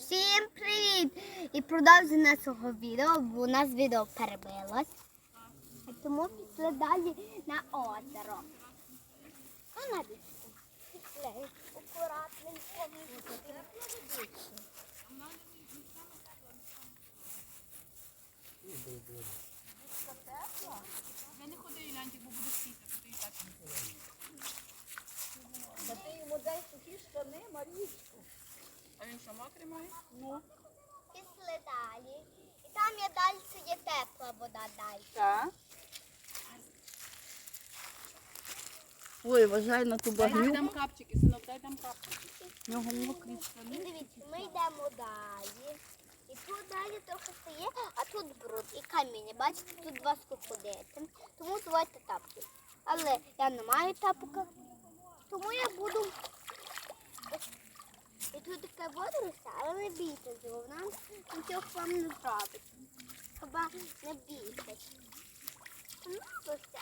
Всім привіт! І продовження нашого відео, бо у нас відео перебилось. Тому пішли далі на озеро. Ну, на річку. Пішли. Акуратненько. Я не ходи, Ілянтик, бо буде сіти, то ти і так не ходиш. Та ти йому дай сухі штани, Марічку. А він що, мокрий має? Ну, Пішли далі. І там є далі є тепла вода далі. так. Ой, вважай на ту Дай там капчики, синок, дай там капчики. В нього мокрі штани. дивіться, ми йдемо далі. І тут далі трохи стає, а тут бруд і каміння. Бачите, тут важко ходити. Тому давайте тапки. Але я не маю тапка, тому я буду. І тут таке водорося, але не бійтеся, вона нічого вам не зробить. Хіба не бійтесь. Ну,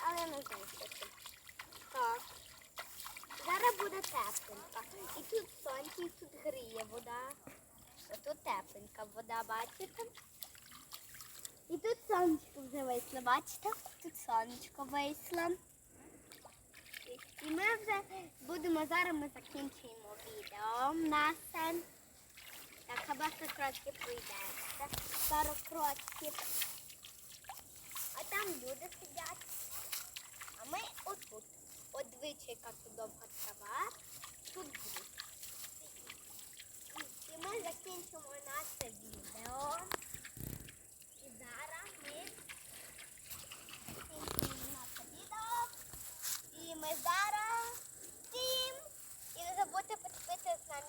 але не знаю. Так. Зараз буде тепленька. І тут сонце, і тут гріє вода. А тут тепленька вода, бачите? І тут сонечко вже вийшло, бачите? Тут сонечко вийшло. І- ми вже будемо зараз ми закінчуємо відео наше. Так, хіба що трошки пройдеться. Пару кроків. А там люди сидять. А ми отут. От яка тут довга трава. Тут буде. І ми закінчимо наше відео. І зараз ми закінчимо наше відео. І ми зараз всім. І не забудьте підписатися на мій.